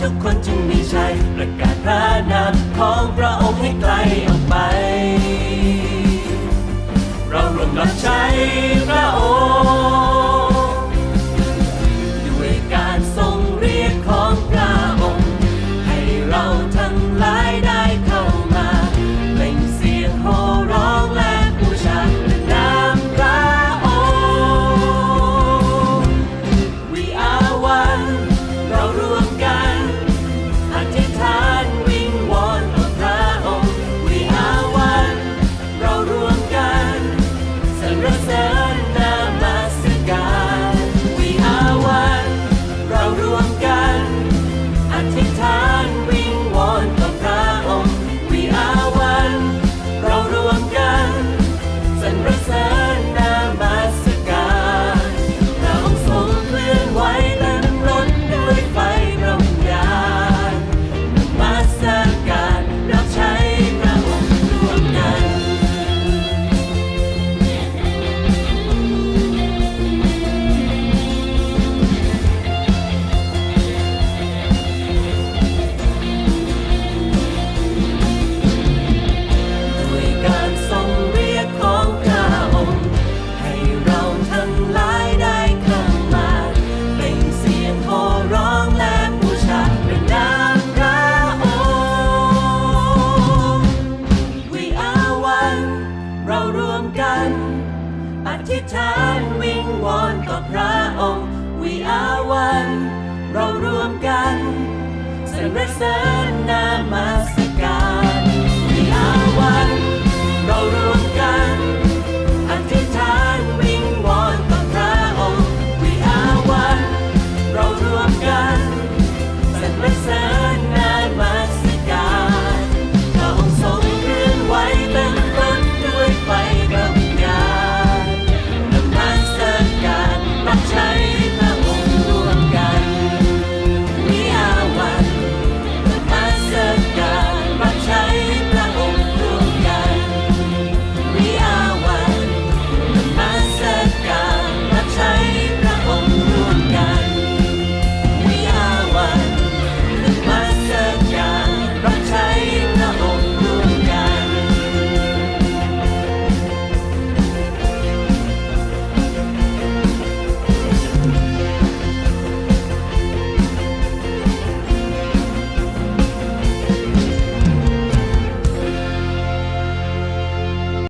ทุกคนจึงมีชัยประกาศพระนามของพระองค์ให้ไกลออกไป เราร่วมรับใช้พระองค์ ธิษฐานวิงวอนต่อพระองค์วิอาวันเรารวมกันสรรเสริญนาม